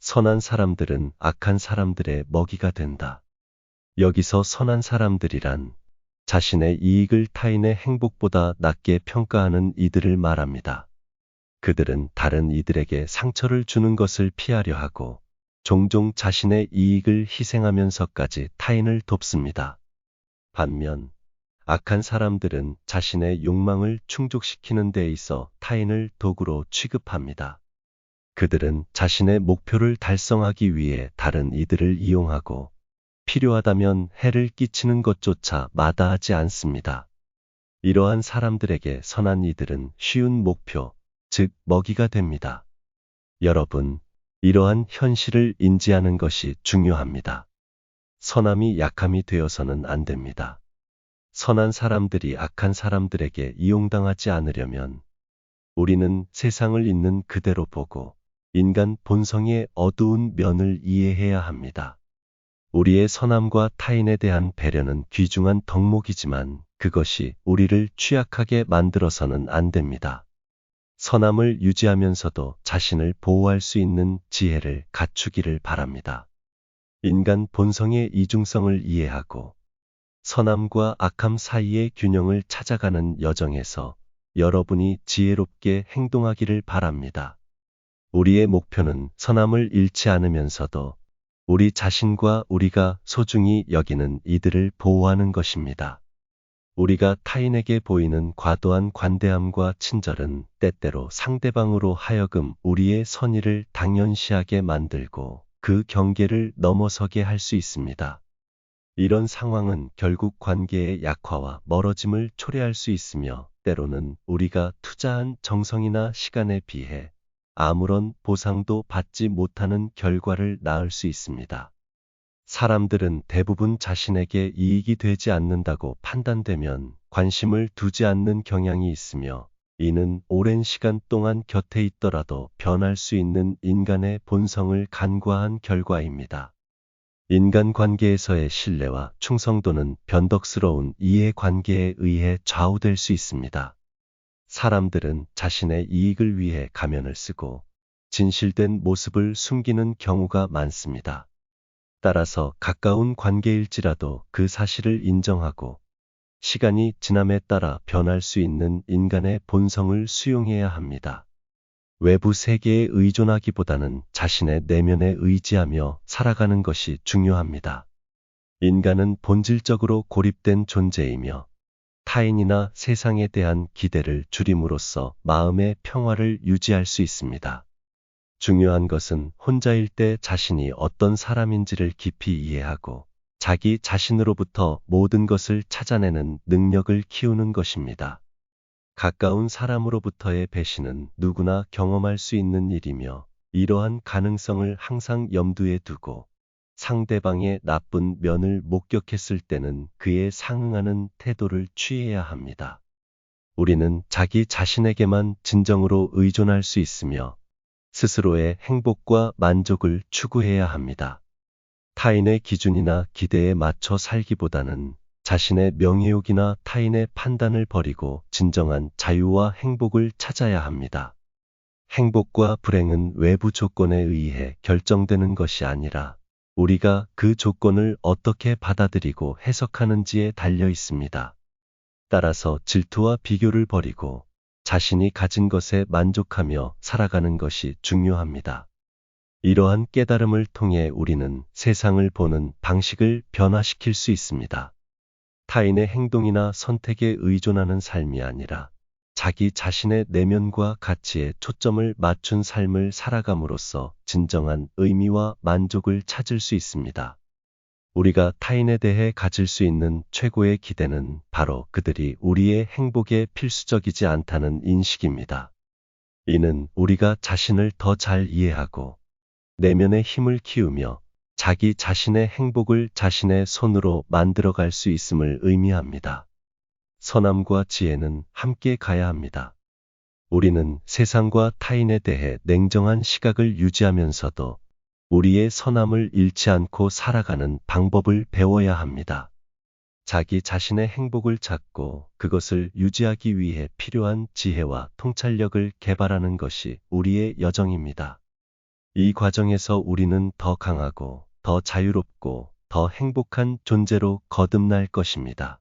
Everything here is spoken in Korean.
선한 사람들은 악한 사람들의 먹이가 된다. 여기서 선한 사람들이란 자신의 이익을 타인의 행복보다 낮게 평가하는 이들을 말합니다. 그들은 다른 이들에게 상처를 주는 것을 피하려 하고 종종 자신의 이익을 희생하면서까지 타인을 돕습니다. 반면 악한 사람들은 자신의 욕망을 충족시키는 데 있어 타인을 도구로 취급합니다. 그들은 자신의 목표를 달성하기 위해 다른 이들을 이용하고 필요하다면 해를 끼치는 것조차 마다하지 않습니다. 이러한 사람들에게 선한 이들은 쉬운 목표, 즉 먹이가 됩니다. 여러분, 이러한 현실을 인지하는 것이 중요합니다. 선함이 약함이 되어서는 안 됩니다. 선한 사람들이 악한 사람들에게 이용당하지 않으려면 우리는 세상을 있는 그대로 보고 인간 본성의 어두운 면을 이해해야 합니다. 우리의 선함과 타인에 대한 배려는 귀중한 덕목이지만 그것이 우리를 취약하게 만들어서는 안 됩니다. 선함을 유지하면서도 자신을 보호할 수 있는 지혜를 갖추기를 바랍니다. 인간 본성의 이중성을 이해하고 선함과 악함 사이의 균형을 찾아가는 여정에서 여러분이 지혜롭게 행동하기를 바랍니다. 우리의 목표는 선함을 잃지 않으면서도 우리 자신과 우리가 소중히 여기는 이들을 보호하는 것입니다. 우리가 타인에게 보이는 과도한 관대함과 친절은 때때로 상대방으로 하여금 우리의 선의를 당연시하게 만들고 그 경계를 넘어서게 할 수 있습니다. 이런 상황은 결국 관계의 약화와 멀어짐을 초래할 수 있으며 때로는 우리가 투자한 정성이나 시간에 비해 아무런 보상도 받지 못하는 결과를 낳을 수 있습니다. 사람들은 대부분 자신에게 이익이 되지 않는다고 판단되면 관심을 두지 않는 경향이 있으며 이는 오랜 시간 동안 곁에 있더라도 변할 수 있는 인간의 본성을 간과한 결과입니다. 인간 관계에서의 신뢰와 충성도는 변덕스러운 이해 관계에 의해 좌우될 수 있습니다. 사람들은 자신의 이익을 위해 가면을 쓰고 진실된 모습을 숨기는 경우가 많습니다. 따라서 가까운 관계일지라도 그 사실을 인정하고 시간이 지남에 따라 변할 수 있는 인간의 본성을 수용해야 합니다. 외부 세계에 의존하기보다는 자신의 내면에 의지하며 살아가는 것이 중요합니다. 인간은 본질적으로 고립된 존재이며 타인이나 세상에 대한 기대를 줄임으로써 마음의 평화를 유지할 수 있습니다. 중요한 것은 혼자일 때 자신이 어떤 사람인지를 깊이 이해하고 자기 자신으로부터 모든 것을 찾아내는 능력을 키우는 것입니다. 가까운 사람으로부터의 배신은 누구나 경험할 수 있는 일이며 이러한 가능성을 항상 염두에 두고 상대방의 나쁜 면을 목격했을 때는 그에 상응하는 태도를 취해야 합니다. 우리는 자기 자신에게만 진정으로 의존할 수 있으며 스스로의 행복과 만족을 추구해야 합니다. 타인의 기준이나 기대에 맞춰 살기보다는 자신의 명예욕이나 타인의 판단을 버리고 진정한 자유와 행복을 찾아야 합니다. 행복과 불행은 외부 조건에 의해 결정되는 것이 아니라 우리가 그 조건을 어떻게 받아들이고 해석하는지에 달려 있습니다. 따라서 질투와 비교를 버리고 자신이 가진 것에 만족하며 살아가는 것이 중요합니다. 이러한 깨달음을 통해 우리는 세상을 보는 방식을 변화시킬 수 있습니다. 타인의 행동이나 선택에 의존하는 삶이 아니라 자기 자신의 내면과 가치에 초점을 맞춘 삶을 살아감으로써 진정한 의미와 만족을 찾을 수 있습니다. 우리가 타인에 대해 가질 수 있는 최고의 기대는 바로 그들이 우리의 행복에 필수적이지 않다는 인식입니다. 이는 우리가 자신을 더 잘 이해하고 내면의 힘을 키우며 자기 자신의 행복을 자신의 손으로 만들어갈 수 있음을 의미합니다. 선함과 지혜는 함께 가야 합니다. 우리는 세상과 타인에 대해 냉정한 시각을 유지하면서도 우리의 선함을 잃지 않고 살아가는 방법을 배워야 합니다. 자기 자신의 행복을 찾고 그것을 유지하기 위해 필요한 지혜와 통찰력을 개발하는 것이 우리의 여정입니다. 이 과정에서 우리는 더 강하고 더 자유롭고 더 행복한 존재로 거듭날 것입니다.